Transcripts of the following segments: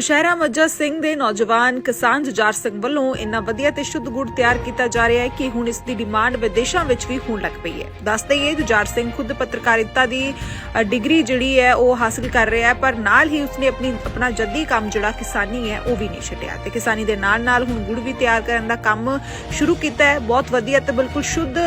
ਸ਼ਹਿਰਾ ਮੱਜਾ ਸਿੰਘ ਦੇ ਨੌਜਵਾਨ ਕਿਸਾਨ ਜੁਝਾਰ ਸਿੰਘ ਵੱਲੋਂ ਇੰਨਾ ਵਧੀਆ ਤੇ ਸ਼ੁੱਧ ਗੁੜ ਤਿਆਰ ਕੀਤਾ ਜਾ ਰਿਹਾ ਹੈ ਕਿ ਹੁਣ ਇਸ ਦੀ ਡਿਮਾਂਡ ਵਿਦੇਸ਼ਾਂ ਵਿੱਚ ਵੀ ਹੋਣ ਲੱਗ ਪਈ ਹੈ। ਦੱਸ ਦਈਏ, ਜੁਝਾਰ ਸਿੰਘ ਖੁਦ ਪੱਤਰਕਾਰਿਤਾ ਦੀ ਡਿਗਰੀ ਜਿਹੜੀ ਹੈ ਉਹ ਹਾਸਲ ਕਰ ਰਿਹਾ ਹੈ, ਪਰ ਨਾਲ ਹੀ ਉਸਨੇ ਆਪਣੀ, ਆਪਣਾ ਜੱਦੀ ਕੰਮ ਜਿਹੜਾ ਕਿਸਾਨੀ ਹੈ, ਉਹ ਵੀ ਨਹੀਂ ਛੱਡਿਆ ਤੇ ਕਿਸਾਨੀ ਦੇ ਨਾਲ ਨਾਲ ਹੁਣ ਗੁੜ ਵੀ ਤਿਆਰ ਕਰਨ ਦਾ ਕੰਮ ਸ਼ੁਰੂ ਕੀਤਾ ਹੈ। ਬਹੁਤ ਵਧੀਆ ਤੇ ਬਿਲਕੁਲ ਸ਼ੁੱਧ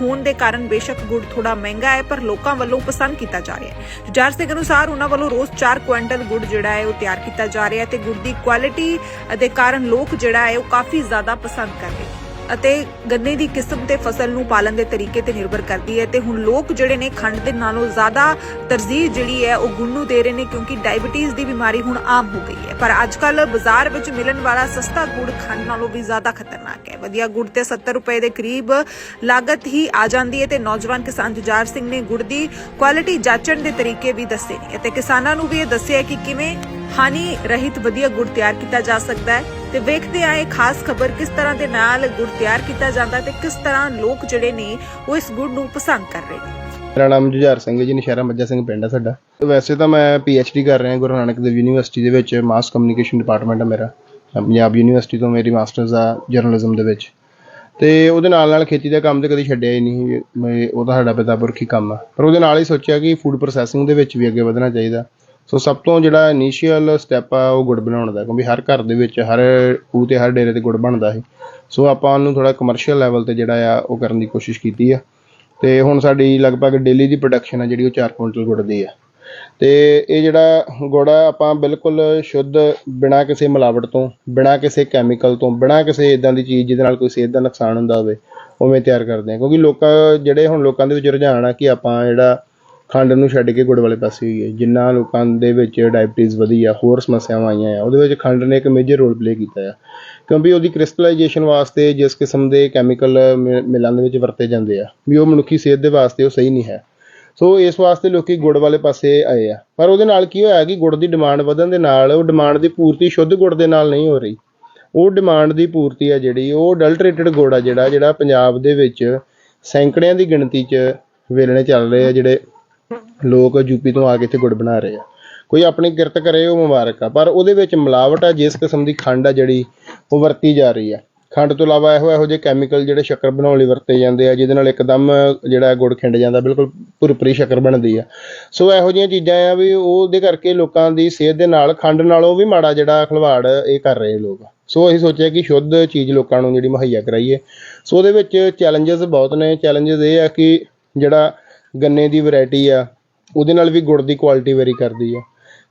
ਹੋਣ ਦੇ ਕਾਰਨ ਬੇਸ਼ੱਕ ਗੁੜ ਥੋੜਾ ਮਹਿੰਗਾ ਹੈ, ਪਰ ਲੋਕਾਂ ਵੱਲੋਂ ਪਸੰਦ ਕੀਤਾ ਜਾ ਰਿਹਾ ਹੈ। ਜੁਝਾਰ ਸਿੰਘ ਅਨੁਸਾਰ ਉਹਨਾਂ ਵੱਲੋਂ ਰੋਜ਼ 4 ਕੁਇੰਟਲ ਗੁੜ ਜਿਹੜਾ ਹੈ ਉਹ ਤਿਆਰ ਕੀਤਾ ਜਾ ਰਿਹਾ ਹੈ ਤੇ ਗੁੜ ਦੀ ਕੁਆਲਿਟੀ ਦੇ ਕਾਰਨ ਲੋਕ ਜਿਹੜਾ ਹੈ ਉਹ ਕਾਫੀ ਜ਼ਿਆਦਾ ਪਸੰਦ ਕਰ ਨੇ ਅਤੇ ਗੰਨੇ ਦੀ ਕਿਸਮ ਤੇ ਫਸਲ ਨੂੰ ਪਾਲਣ ਦੇ ਤਰੀਕੇ ਤੇ ਨਿਰਭਰ ਕਰਦੀ ਹੈ ਤੇ ਹੁਣ ਲੋਕ ਜਿਹੜੇ ਨੇ ਖੰਡ ਦੇ ਨਾਲੋਂ ਜ਼ਿਆਦਾ ਤਰਜੀਹ ਜਿਹੜੀ ਹੈ ਉਹ ਗੁੜ ਨੂੰ ਦੇ ਰਹੇ ਨੇ ਕਿਉਂਕਿ ਡਾਇਬੀਟੀਜ਼ ਦੀ ਬਿਮਾਰੀ ਹੁਣ ਆਮ ਹੋ ਗਈ ਹੈ। ਪਰ ਅੱਜ ਕੱਲ ਬਾਜ਼ਾਰ ਵਿੱਚ ਮਿਲਣ ਵਾਲਾ ਸਸਤਾ ਗੁੜ ਖੰਡ ਨਾਲੋਂ ਵੀ ਜ਼ਿਆਦਾ ਖਤਰਨਾਕ ਹੈ। ਵਧੀਆ ਗੁੜ ਤੇ 70 ਰੁਪਏ ਦੇ ਕਰੀਬ ਲਾਗਤ ਹੀ ਆ ਜਾਂਦੀ ਹੈ ਤੇ ਨੌਜਵਾਨ ਕਿਸਾਨ ਜੁਝਾਰ ਸਿੰਘ ਨੇ ਗੁੜ ਦੀ ਕੁਆਲਿਟੀ ਜਾਂਚਣ ਦੇ ਤਰੀਕੇ ਵੀ ਦੱਸੇ ਨੇ ਤੇ ਕਿਸਾਨਾਂ ਨੂੰ ਵੀ ਇਹ ਦੱਸਿਆ ਕਿ ਕਿਵੇਂ ਹਾਨੀ ਰਹਿਤ ਵਧੀਆ ਗੁੜ ਤਿਆਰ ਕੀਤਾ ਜਾ ਸਕਦਾ ਹੈ ਤੇ ਵੇਖਦੇ ਆ ਇਹ ਖਾਸ ਖਬਰ ਕਿਸ ਤਰ੍ਹਾਂ ਦੇ ਨਾਲ ਗੁੜ ਤਿਆਰ ਕੀਤਾ ਜਾਂਦਾ ਤੇ ਕਿਸ ਤਰ੍ਹਾਂ ਲੋਕ ਜਿਹੜੇ ਨੇ ਉਹ ਇਸ ਗੁੜ ਨੂੰ ਪਸੰਦ ਕਰ ਰਹੇ ਨੇ। ਮੇਰਾ ਨਾਮ ਜੁਝਾਰ ਸਿੰਘ ਹੈ ਜੀ ਨਸ਼ਹਿਰਾ ਮੱਜਾ ਸਿੰਘ ਪਿੰਡ ਹੈ ਸਾਡਾ। ਵੈਸੇ ਤਾਂ ਮੈਂ ਡੀ ਕਰ ਰਿਹਾ ਗੁਰੂ ਨਾਨਕ ਦੇਵ ਯੂਨੀਵਰਸਿਟੀ ਦੇ ਵਿੱਚ ਮਾਸ ਕਮਿਊਨੀਕੇਸ਼ਨ ਡਿਪਾਰਟਮੈਂਟ ਹੈ ਮੇਰਾ, ਪੰਜਾਬ ਯੂਨੀਵਰਸਿਟੀ ਤੋਂ ਮੇਰੀ ਮਾਸਟਰਸ ਆ ਜਰਨਲਿਜ਼ਮ ਦੇ ਵਿੱਚ। ਤੇ ਉਹਦੇ ਨਾਲ ਨਾਲ ਖੇਤੀ ਦਾ ਕੰਮ ਤੇ ਕਦੀ ਛੱਡਿਆ ਹੀ ਨਹੀਂ, ਮੈਂ, ਉਹ ਤਾਂ ਸਾਡਾ ਪਿਤਾ ਪੁਰਖੀ ਕੰਮ ਆ। ਪਰ ਉਹਦੇ ਨਾਲ ਹੀ ਸੋਚਿਆ ਕਿ ਫੂਡ ਪ੍ਰੋਸੈਸਿੰਗ ਦੇ ਵਿੱਚ ਵੀ ਅੱਗੇ ਵਧਣਾ ਚਾਹੀਦਾ। ਸੋ ਸਭ ਤੋਂ ਜਿਹੜਾ ਇਨੀਸ਼ੀਅਲ ਸਟੈਪ ਆ, ਉਹ ਗੁੜ ਬਣਾਉਣ ਦਾ, ਕਿਉਂਕਿ ਹਰ ਘਰ ਦੇ ਵਿੱਚ, ਹਰ ਖੂਹ ਤੇ ਹਰ ਡੇਰੇ ਤੇ ਗੁੜ ਬਣਦਾ ਹੈ ਸੋ ਆਪਾਂ ਉਹਨੂੰ ਥੋੜਾ ਕਮਰਸ਼ੀਅਲ ਲੈਵਲ ਤੇ ਜਿਹੜਾ ਆ, ਉਹ ਕਰਨ ਦੀ ਕੋਸ਼ਿਸ਼ ਕੀਤੀ ਆ। ਤੇ ਹੁਣ ਸਾਡੀ ਲਗਭਗ ਡੇਲੀ ਦੀ ਪ੍ਰੋਡਕਸ਼ਨ ਆ, ਜਿਹੜੀ ਉਹ 4 ਕੁਇੰਟਲ ਗੁੜ ਦੀ ਆ। ਤੇ ਇਹ ਜਿਹੜਾ ਗੁੜ ਆ, ਆਪਾਂ ਬਿਲਕੁਲ ਸ਼ੁੱਧ, ਬਿਨਾਂ ਕਿਸੇ ਮਿਲਾਵਟ ਤੋਂ, ਬਿਨਾਂ ਕਿਸੇ ਕੈਮੀਕਲ ਤੋਂ, ਬਿਨਾਂ ਕਿਸੇ ਇਦਾਂ ਦੀ ਚੀਜ਼ ਜਿਹਦੇ ਨਾਲ ਕੋਈ ਸਿਹਤ ਦਾ ਨੁਕਸਾਨ ਹੁੰਦਾ ਹੋਵੇ, ਉਵੇਂ ਤਿਆਰ ਕਰਦੇ ਆ। ਕਿਉਂਕਿ ਲੋਕਾਂ, ਜਿਹੜੇ ਹੁਣ ਲੋਕਾਂ ਦੇ ਵਿੱਚ ਰੁਝਾਨ ਆ, ਕਿ ਆਪਾਂ ਜਿਹੜਾ ਖੰਡ ਨੂੰ ਛੱਡ ਕੇ ਗੁੜ ਵਾਲੇ ਪਾਸੇ ਹੋਈ ਹੈ। ਜਿੰਨਾ ਲੋਕਾਂ ਦੇ ਵਿੱਚ ਡਾਇਬਟੀਜ਼ ਵਧੀ ਆ, ਹੋਰ ਸਮੱਸਿਆਵਾਂ ਆਈਆਂ ਆ, ਉਹਦੇ ਵਿੱਚ ਖੰਡ ਨੇ ਇੱਕ ਮੇਜਰ ਰੋਲ ਪਲੇ ਕੀਤਾ ਆ। ਕਿਉਂਕਿ ਉਹਦੀ ਕ੍ਰਿਸਟਲਾਈਜੇਸ਼ਨ ਵਾਸਤੇ ਜਿਸ ਕਿਸਮ ਦੇ ਕੈਮੀਕਲ ਮਿਲਾਂ ਦੇ ਵਿੱਚ ਵਰਤੇ ਜਾਂਦੇ ਆ, ਵੀ ਉਹ ਮਨੁੱਖੀ ਸਿਹਤ ਦੇ ਵਾਸਤੇ ਉਹ ਸਹੀ ਨਹੀਂ ਹੈ। ਸੋ ਇਸ ਵਾਸਤੇ ਲੋਕੀ ਗੁੜ ਵਾਲੇ ਪਾਸੇ ਆਏ ਆ। ਪਰ ਉਹਦੇ ਨਾਲ ਕੀ ਹੋਇਆ ਕਿ ਗੁੜ ਦੀ ਡਿਮਾਂਡ ਵਧਣ ਦੇ ਨਾਲ, ਉਹ ਡਿਮਾਂਡ ਦੀ ਪੂਰਤੀ ਸ਼ੁੱਧ ਗੁੜ ਦੇ ਨਾਲ ਨਹੀਂ ਹੋ ਰਹੀ। ਉਹ ਡਿਮਾਂਡ ਦੀ ਪੂਰਤੀ ਆ ਜਿਹੜੀ, ਉਹ ਅਡਲਟਰੇਟਡ ਗੁੜ ਆ ਜਿਹੜਾ ਜਿਹੜਾ ਪੰਜਾਬ ਦੇ ਵਿੱਚ ਸੈਂਕੜਿਆਂ ਦੀ ਗਿਣਤੀ 'ਚ ਵੇਲਣੇ ਚੱਲ ਰਹੇ ਆ ਜਿਹੜੇ ਲੋਕ ਯੂਪੀ ਤੋਂ ਆ ਕੇ ਇੱਥੇ ਗੁੜ ਬਣਾ ਰਹੇ ਆ। ਕੋਈ ਆਪਣੀ ਕਿਰਤ ਕਰੇ ਉਹ ਮੁਬਾਰਕ ਆ। ਪਰ ਉਹਦੇ ਵਿੱਚ ਮਿਲਾਵਟ ਆ, ਜਿਸ ਕਿਸਮ ਦੀ ਖੰਡ ਆ ਜਿਹੜੀ, ਉਹ ਵਰਤੀ ਜਾ ਰਹੀ ਆ। ਖੰਡ ਤੋਂ ਇਲਾਵਾ ਇਹੋ ਇਹੋ ਜਿਹੇ ਕੈਮੀਕਲ ਜਿਹੜੇ ਸ਼ੱਕਰ ਬਣਾਉਣ ਲਈ ਵਰਤੇ ਜਾਂਦੇ ਆ, ਜਿਹਦੇ ਨਾਲ ਇੱਕਦਮ ਜਿਹੜਾ ਗੁੜ ਖਿੰਡ ਜਾਂਦਾ, ਬਿਲਕੁਲ ਭੁਰਪਰੀ ਸ਼ੱਕਰ ਬਣਦੀ ਆ। ਸੋ ਇਹੋ ਜਿਹੀਆਂ ਚੀਜ਼ਾਂ ਆ ਵੀ ਉਹਦੇ ਕਰਕੇ ਲੋਕਾਂ ਦੀ ਸਿਹਤ ਦੇ ਨਾਲ, ਖੰਡ ਨਾਲੋਂ ਵੀ ਮਾੜਾ ਜਿਹੜਾ ਖਿਲਵਾੜ ਇਹ ਕਰ ਰਹੇ ਲੋਕ। ਸੋ ਅਸੀਂ ਸੋਚਿਆ ਕਿ ਸ਼ੁੱਧ ਚੀਜ਼ ਲੋਕਾਂ ਨੂੰ ਜਿਹੜੀ ਮੁਹੱਈਆ ਕਰਾਈਏ। ਸੋ ਉਹਦੇ ਵਿੱਚ ਚੈਲੰਜਸ ਬਹੁਤ ਨੇ। ਚੈਲੰਜਸ ਇਹ ਆ ਕਿ ਜਿਹੜਾ ਗੰਨੇ ਦੀ ਵੈਰਾਈਟੀ ਆ, ਉਹਦੇ ਨਾਲ ਵੀ ਗੁੜ ਦੀ ਕੁਆਲਿਟੀ ਵੇਰੀ ਕਰਦੀ ਆ।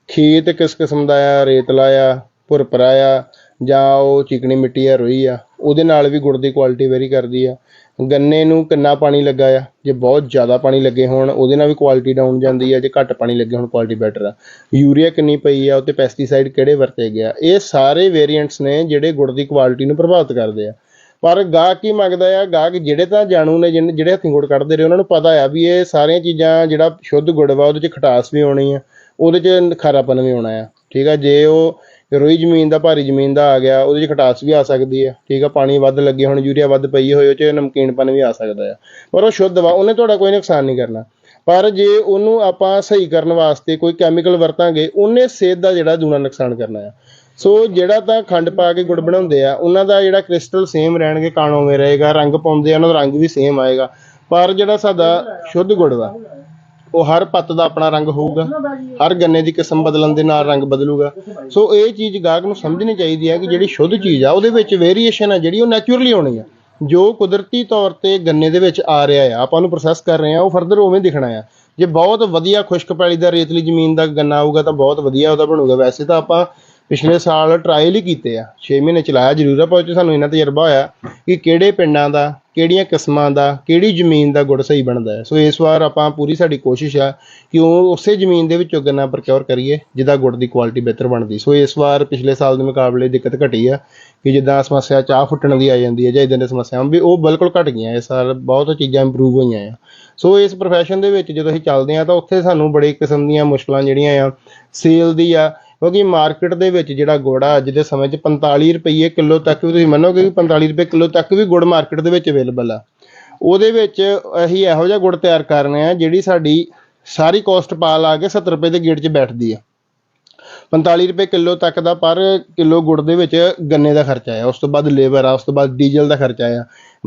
ਖੇਤ ਕਿਸ ਕਿਸਮ ਦਾ ਆ, ਰੇਤਲਾ ਆ, ਭੁਰਪਰਾ ਆ, ਜਾਂ ਉਹ ਚੀਕਣੀ ਮਿੱਟੀ ਆ, ਰੋਈ ਆ, ਉਹਦੇ ਨਾਲ ਵੀ ਗੁੜ ਦੀ ਕੁਆਲਿਟੀ ਵੇਰੀ ਕਰਦੀ ਆ। ਗੰਨੇ ਨੂੰ ਕਿੰਨਾ ਪਾਣੀ ਲੱਗਾ ਆ? ਜੇ ਬਹੁਤ ਜ਼ਿਆਦਾ ਪਾਣੀ ਲੱਗੇ ਹੋਣ, ਉਹਦੇ ਨਾਲ ਵੀ ਕੁਆਲਿਟੀ ਡਾਊਨ ਜਾਂਦੀ ਆ, ਜੇ ਘੱਟ ਪਾਣੀ ਲੱਗੇ ਹੋਣ ਕੁਆਲਿਟੀ ਬੈਟਰ ਆ। ਯੂਰੀਆ ਕਿੰਨੀ ਪਈ ਆ ਉੱਤੇ ਪੈਸਟੀਸਾਈਡ ਕਿਹੜੇ ਵਰਤੇ ਗਏ ਆ ਇਹ ਸਾਰੇ ਵੇਰੀਐਂਟਸ ਨੇ ਜਿਹੜੇ ਗੁੜ ਦੀ ਕੁਆਲਿਟੀ ਨੂੰ ਪ੍ਰਭਾਵਿਤ ਕਰਦੇ ਆ। ਪਰ ਗਾਹਕ ਕੀ ਮੰਗਦਾ ਆ? ਗਾਹਕ ਜਿਹੜੇ ਤਾਂ ਜਾਣੂ ਨੇ ਜਿਹਨੇ ਜਿਹੜੇ ਹੱਥੀਂ ਗੁੜ ਕੱਢਦੇ ਰਹੇ, ਉਹਨਾਂ ਨੂੰ ਪਤਾ ਆ ਵੀ ਇਹ ਸਾਰੀਆਂ ਚੀਜ਼ਾਂ ਜਿਹੜਾ ਸ਼ੁੱਧ ਗੁੜ ਵਾ, ਉਹਦੇ 'ਚ ਖਟਾਸ ਵੀ ਆਉਣੀ ਆ, ਉਹਦੇ 'ਚ ਖਾਰਾਪਨ ਵੀ ਆਉਣਾ ਆ। ਠੀਕ ਆ, ਜੇ ਉਹ ਰੋਈ ਜ਼ਮੀਨ ਦਾ, ਭਾਰੀ ਜ਼ਮੀਨ ਦਾ ਆ ਗਿਆ, ਉਹਦੇ 'ਚ ਖਟਾਸ ਵੀ ਆ ਸਕਦੀ ਹੈ ਠੀਕ ਆ, ਪਾਣੀ ਵੱਧ ਲੱਗੇ ਹੁਣ, ਯੂਰੀਆ ਵੱਧ ਪਈ ਹੋਏ, ਉਹ 'ਚ ਨਮਕੀਨਪਨ ਵੀ ਆ ਸਕਦਾ ਆ। ਪਰ ਉਹ ਸ਼ੁੱਧ ਵਾ, ਉਹਨੇ ਤੁਹਾਡਾ ਕੋਈ ਨੁਕਸਾਨ ਨਹੀਂ ਕਰਨਾ। ਪਰ ਜੇ ਉਹਨੂੰ ਆਪਾਂ ਸਹੀ ਕਰਨ ਵਾਸਤੇ ਕੋਈ ਕੈਮੀਕਲ ਵਰਤਾਂਗੇ, ਉਹਨੇ ਸਿਹਤ ਦਾ ਜਿਹੜਾ ਦੂਣਾ ਨੁਕਸਾਨ ਕਰਨਾ ਆ। ਸੋ ਜਿਹੜਾ ਤਾਂ ਖੰਡ ਪਾ ਕੇ ਗੁੜ ਬਣਾਉਂਦੇ ਆ, ਉਹਨਾਂ ਦਾ ਜਿਹੜਾ ਕ੍ਰਿਸਟਲ ਸੇਮ ਰਹਿਣਗੇ ਕਾਣੋਵੇਂ ਰਹੇਗਾ, ਰੰਗ ਪਾਉਂਦੇ ਆ, ਉਹਨਾਂ ਦਾ ਰੰਗ ਵੀ ਸੇਮ ਆਏਗਾ। ਪਰ ਜਿਹੜਾ ਸਾਡਾ ਸ਼ੁੱਧ ਗੁੜ ਵਾ, ਉਹ ਹਰ ਪੱਤ ਦਾ ਆਪਣਾ ਰੰਗ ਹੋਊਗਾ, ਹਰ ਗੰਨੇ ਦੀ ਕਿਸਮ ਬਦਲਣ ਦੇ ਨਾਲ ਰੰਗ ਬਦਲੂਗਾ। ਸੋ ਇਹ ਚੀਜ਼ ਗਾਹਕ ਨੂੰ ਸਮਝਣੀ ਚਾਹੀਦੀ ਹੈ ਕਿ ਜਿਹੜੀ ਸ਼ੁੱਧ ਚੀਜ਼ ਆ, ਉਹਦੇ ਵਿੱਚ ਵੇਰੀਏਸ਼ਨ ਆ, ਜਿਹੜੀ ਉਹ ਨੈਚੁਰਲੀ ਆਉਣੀ ਆ। ਜੋ ਕੁਦਰਤੀ ਤੌਰ ਤੇ ਗੰਨੇ ਦੇ ਵਿੱਚ ਆ ਰਿਹਾ ਆ, ਆਪਾਂ ਉਹਨੂੰ ਪ੍ਰੋਸੈਸ ਕਰ ਰਹੇ ਆ, ਉਹ ਫਰਦਰ ਉਵੇਂ ਦਿਖਣਾ ਆ। ਜੇ ਬਹੁਤ ਵਧੀਆ ਖੁਸ਼ਕ ਪੈਲੀ ਦਾ ਰੇਤਲੀ ਜ਼ਮੀਨ ਦਾ ਗੰਨਾ ਆਊਗਾ, ਤਾਂ ਬਹੁਤ ਵਧੀਆ ਉਹਦਾ ਬਣੂਗਾ। ਵੈਸੇ ਤਾਂ ਆਪਾਂ ਪਿਛਲੇ ਸਾਲ ਟਰਾਇਲ ਹੀ ਕੀਤੇ ਆ। 6 ਮਹੀਨੇ ਚਲਾਇਆ ਜ਼ਰੂਰ ਆ, ਪਰ ਉਹ 'ਚ ਸਾਨੂੰ ਇੰਨਾ ਤਜਰਬਾ ਹੋਇਆ ਕਿ ਕਿਹੜੇ ਪਿੰਡਾਂ ਦਾ, ਕਿਹੜੀਆਂ ਕਿਸਮਾਂ ਦਾ, ਕਿਹੜੀ ਜ਼ਮੀਨ ਦਾ ਗੁੜ ਸਹੀ ਬਣਦਾ ਹੈ। ਸੋ ਇਸ ਵਾਰ ਆਪਾਂ ਪੂਰੀ ਸਾਡੀ ਕੋਸ਼ਿਸ਼ ਆ ਕਿ ਉਹ ਉਸੇ ਜ਼ਮੀਨ ਦੇ ਵਿੱਚੋਂ ਗੰਨਾ ਪ੍ਰਕਿਓਰ ਕਰੀਏ, ਜਿਹਦਾ ਗੁੜ ਦੀ ਕੁਆਲਿਟੀ ਬਿਹਤਰ ਬਣਦੀ। ਸੋ ਇਸ ਵਾਰ ਪਿਛਲੇ ਸਾਲ ਦੇ ਮੁਕਾਬਲੇ ਦਿੱਕਤ ਘਟੀ ਆ ਕਿ ਜਿੱਦਾਂ ਸਮੱਸਿਆ ਚਾਹ ਫੁੱਟਣ ਦੀ ਆ ਜਾਂਦੀ ਹੈ ਜਾਂ ਇਦਾਂ ਦੀਆਂ ਸਮੱਸਿਆਵਾਂ ਵੀ ਉਹ ਬਿਲਕੁਲ ਘਟ ਗਈਆਂ ਇਸ ਸਾਲ, ਬਹੁਤ ਚੀਜ਼ਾਂ ਇੰਪਰੂਵ ਹੋਈਆਂ ਆ। ਸੋ ਇਸ profession ਦੇ ਵਿੱਚ ਜਦੋਂ ਅਸੀਂ ਚੱਲਦੇ ਆ ਤਾਂ ਉੱਥੇ ਸਾਨੂੰ ਬੜੇ ਕਿਸਮ ਦੀਆਂ ਮੁਸ਼ਕਲਾਂ ਜਿਹੜੀਆਂ ਆ ਸੇਲ ਦੀ ਆ ਕਿਉਂਕਿ ਮਾਰਕੀਟ ਦੇ ਵਿੱਚ ਜਿਹੜਾ ਗੁੜ ਆ, ਅੱਜ ਦੇ ਸਮੇਂ 'ਚ 45 ਰੁਪਏ ਕਿਲੋ ਤੱਕ ਵੀ ਤੁਸੀਂ ਮੰਨੋਗੇ ਕਿ 45 ਰੁਪਏ ਕਿਲੋ ਤੱਕ ਵੀ ਗੁੜ ਮਾਰਕੀਟ ਦੇ ਵਿੱਚ ਅਵੇਲੇਬਲ ਆ। ਉਹਦੇ ਵਿੱਚ ਅਸੀਂ ਇਹੋ ਜਿਹਾ ਗੁੜ ਤਿਆਰ ਕਰ ਰਹੇ ਆ ਜਿਹੜੀ ਸਾਡੀ ਸਾਰੀ ਕੋਸਟ ਪਾ ਲਾ ਕੇ 70 ਰੁਪਏ ਦੇ ਗੇਟ 'ਚ ਬੈਠਦੀ ਆ। 45 ਰੁਪਏ ਕਿਲੋ ਤੱਕ ਦਾ ਪਰ ਕਿਲੋ ਗੁੜ ਦੇ ਵਿੱਚ ਗੰਨੇ ਦਾ ਖਰਚਾ ਆ। ਉਸ ਤੋਂ ਬਾਅਦ ਲੇਬਰ ਆ, ਉਸ ਤੋਂ ਬਾਅਦ ਡੀਜ਼ਲ ਦਾ ਖਰਚਾ ਆ,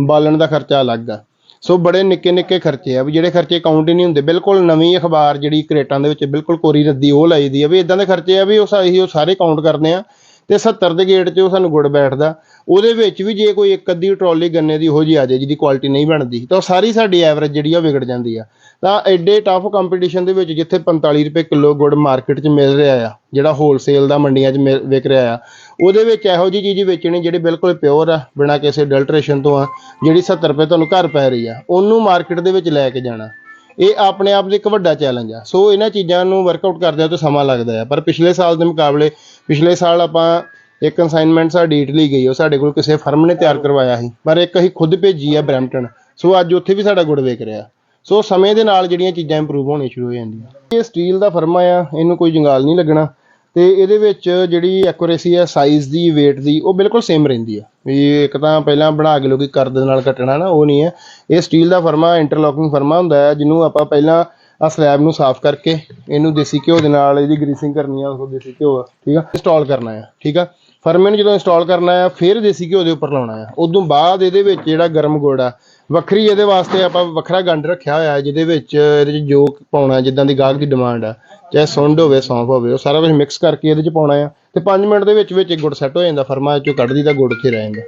ਬਾਲਣ ਦਾ ਖਰਚਾ ਅਲੱਗ ਆ। ਸੋ ਬੜੇ ਨਿੱਕੇ ਨਿੱਕੇ ਖਰਚੇ ਆ ਵੀ ਜਿਹੜੇ ਖਰਚੇ ਕਾਊਂਟ ਹੀ ਨਹੀਂ ਹੁੰਦੇ, ਬਿਲਕੁਲ ਨਵੀਂ ਅਖਬਾਰ ਜਿਹੜੀ ਕਰੇਟਾਂ ਦੇ ਵਿੱਚ ਬਿਲਕੁਲ ਕੋਰੀ ਰੱਦੀ ਉਹ ਲਾਈ ਦੀ ਆ ਵੀ ਇਦਾਂ ਦੇ ਖਰਚੇ ਆ ਵੀ ਉਹ ਸਾ- ਅਸੀਂ ਉਹ ਸਾਰੇ ਕਾਊਂਟ ਕਰਦੇ ਆ। ਤੇ 70 ਦੇ ਗੇਟ 'ਚ ਉਹ ਸਾਨੂੰ ਗੁੜ ਬੈਠਦਾ। ਉਹਦੇ ਵਿੱਚ ਵੀ ਜੇ ਕੋਈ ਇੱਕ ਅੱਧੀ ਟਰਾਲੀ ਗੰਨੇ ਦੀ ਉਹੋ ਜਿਹੀ ਆ ਜਾਏ, ਜਿਹਦੀ ਕੁਆਲਿਟੀ ਨਹੀਂ ਬਣਦੀ, ਤਾਂ ਉਹ ਸਾਰੀ ਸਾਡੀ ਐਵਰੇਜ ਜਿਹੜੀ ਆ ਉਹ ਵਿਗੜ ਜਾਂਦੀ ਆ। ਤਾਂ ਐਡੇ ਟਫ ਕੰਪੀਟੀਸ਼ਨ ਦੇ ਵਿੱਚ ਜਿੱਥੇ 45 ਰੁਪਏ ਕਿਲੋ ਗੁੜ ਮਾਰਕੀਟ 'ਚ ਮਿਲ ਰਿਹਾ ਆ, ਜਿਹੜਾ ਹੋਲਸੇਲ ਦਾ ਮੰਡੀਆਂ 'ਚ ਮਿਲ- ਵਿਕ ਰਿਹਾ ਆ, ਉਹਦੇ ਵਿੱਚ ਇਹੋ ਜਿਹੀ ਚੀਜ਼ ਵੇਚਣੀ ਜਿਹੜੀ ਬਿਲਕੁਲ ਪਿਓਰ ਆ, ਬਿਨਾਂ ਕਿਸੇ ਅਡਲਟ੍ਰੇਸ਼ਨ ਤੋਂ ਆ, ਜਿਹੜੀ 70 ਰੁਪਏ ਤੁਹਾਨੂੰ ਘਰ ਪੈ ਰਹੀ ਆ, ਉਹਨੂੰ ਮਾਰਕੀਟ ਦੇ ਵਿੱਚ ਲੈ ਕੇ ਜਾਣਾ। ਇਹ ਆਪਣੇ ਆਪ ਦੇ ਇੱਕ ਵੱਡਾ ਚੈਲੰਜ ਆ। ਸੋ ਇਹਨਾਂ ਚੀਜ਼ਾਂ ਨੂੰ ਵਰਕਆਊਟ ਕਰਦਿਆਂ ਤੋਂ ਸਮਾਂ ਲੱਗਦਾ ਹੈ ਪਰ ਪਿਛਲੇ ਸਾਲ ਦੇ ਮੁਕਾਬਲੇ, ਪਿਛਲੇ ਸਾਲ ਆਪਾਂ ਇੱਕ ਅਸਾਈਨਮੈਂਟ ਸਾਡੀ ਇਟਲੀ ਗਈ, ਉਹ ਸਾਡੇ ਕੋਲ ਕਿਸੇ ਫਰਮ ਨੇ ਤਿਆਰ ਕਰਵਾਇਆ ਸੀ। ਪਰ ਇੱਕ ਅਸੀਂ ਖੁਦ ਭੇਜੀ ਆ ਬਰੈਂਪਟਨ ਸੋ ਅੱਜ ਉੱਥੇ ਵੀ ਸਾਡਾ ਗੁੜ ਵੇਚ ਰਿਹਾ। ਸੋ ਸਮੇਂ ਦੇ ਨਾਲ ਜਿਹੜੀਆਂ ਚੀਜ਼ਾਂ ਇੰਪਰੂਵ ਹੋਣੀਆਂ ਸ਼ੁਰੂ ਹੋ ਜਾਂਦੀਆਂ। ਇਹ ਸਟੀਲ ਦਾ ਫਰਮਾ ਆ, ਇਹਨੂੰ ਕੋਈ ਜੰਗਾਲ ਨਹੀਂ ਲੱਗਣਾ। ਤੇ ਇਹਦੇ ਵਿੱਚ ਜਿਹੜੀ ਐਕੂਰੇਸੀ ਹੈ ਸਾਈਜ਼ ਦੀ, weight ਦੀ, ਉਹ ਬਿਲਕੁਲ ਸੇਮ ਰਹਿੰਦੀ ਆ। ਵੀ ਇੱਕ ਤਾਂ ਪਹਿਲਾਂ ਬਣਾ ਕੇ ਲੋਕੀ ਕਰਦ ਨਾਲ ਕੱਟਣਾ ਨਾ, ਉਹ ਨਹੀਂ ਹੈ ਇਹ ਸਟੀਲ ਦਾ ਫਰਮਾ ਇੰਟਰਲੋਕਿੰਗ ਫਰਮਾ ਹੁੰਦਾ ਹੈ ਜਿਹਨੂੰ ਆਪਾਂ ਪਹਿਲਾਂ ਆ ਸਲੈਬ ਨੂੰ ਸਾਫ਼ ਕਰਕੇ, ਇਹਨੂੰ ਦੇਸੀ ਘਿਓ ਦੇ ਨਾਲ ਇਹਦੀ ਗਰੀਸਿੰਗ ਕਰਨੀ ਆ ਉਹ ਦੇਸੀ ਘਿਓ ਠੀਕ ਆ? ਇੰਸਟਾਲ ਕਰਨਾ ਆ, ਠੀਕ ਆ? ਫਰਮੇ ਨੂੰ ਜਦੋਂ ਇੰਸਟਾਲ ਕਰਨਾ ਆ, ਫਿਰ ਦੇਸੀ ਘਿਓ ਦੇ ਉੱਪਰ ਲਾਉਣਾ ਆ। ਉਦੋਂ ਬਾਅਦ ਇਹਦੇ ਵਿੱਚ ਜਿਹੜਾ ਗਰਮ ਗੁੜ ਆ, ਵੱਖਰੀ ਇਹਦੇ ਵਾਸਤੇ ਆਪਾਂ ਵੱਖਰਾ ਗੰਡ ਰੱਖਿਆ ਹੋਇਆ, ਜਿਹਦੇ ਵਿੱਚ ਇਹਦੇ ਵਿੱਚ ਜੋ ਪਾਉਣਾ, ਜਿੱਦਾਂ ਦੀ ਗਾਹਕ ਦੀ ਡਿਮਾਂਡ ਆ ਚਾਹੇ ਸੁੰਡ ਹੋਵੇ, ਸੌਂਫ ਹੋਵੇ, ਉਹ ਸਾਰਾ ਕੁਝ ਮਿਕਸ ਕਰਕੇ ਇਹਦੇ ਚ ਪਾਉਣਾ ਆ। ਤੇ 5 ਮਿੰਟ ਦੇ ਵਿੱਚ ਵਿੱਚ ਗੁੜ ਸੈੱਟ ਹੋ ਜਾਂਦਾ, ਫਰਮਾ ਚੋਂ ਕੱਢ ਦਿੱਤਾ ਗੁੜ ਉੱਥੇ ਰਹਿ ਜਾਂਦਾ।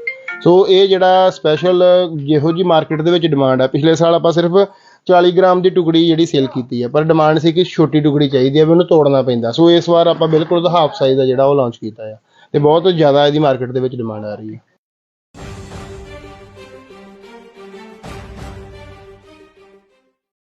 ਸੋ ਇਹ ਜਿਹੜਾ ਸਪੈਸ਼ਲ ਜਿਹੋ ਜੀ ਮਾਰਕੀਟ ਦੇ ਵਿੱਚ ਡਿਮਾਂਡ ਆ, ਪਿਛਲੇ ਸਾਲ ਆਪਾਂ ਸਿਰਫ 40 ਗ੍ਰਾਮ ਦੀ ਟੁਕੜੀ ਜਿਹੜੀ ਸੇਲ ਕੀਤੀ ਹੈ ਪਰ ਡਿਮਾਂਡ ਸੀ ਕਿ ਛੋਟੀ ਟੁਕੜੀ ਚਾਹੀਦੀ ਹੈ ਵੀ ਉਹਨੂੰ ਤੋੜਨਾ ਪੈਂਦਾ। ਸੋ ਇਸ ਵਾਰ ਆਪਾਂ ਬਿਲਕੁਲ ਹਾਫ ਸਾਈਜ਼ ਦਾ ਜਿਹੜਾ ਉਹ ਲਾਂਚ ਕੀਤਾ ਆ। ਤੇ ਬਹੁਤ ਜ਼ਿਆਦਾ ਇਹਦੀ ਮਾਰਕੀਟ ਦੇ ਵਿੱਚ ਡਿਮਾਂਡ ਆ ਰਹੀ ਹੈ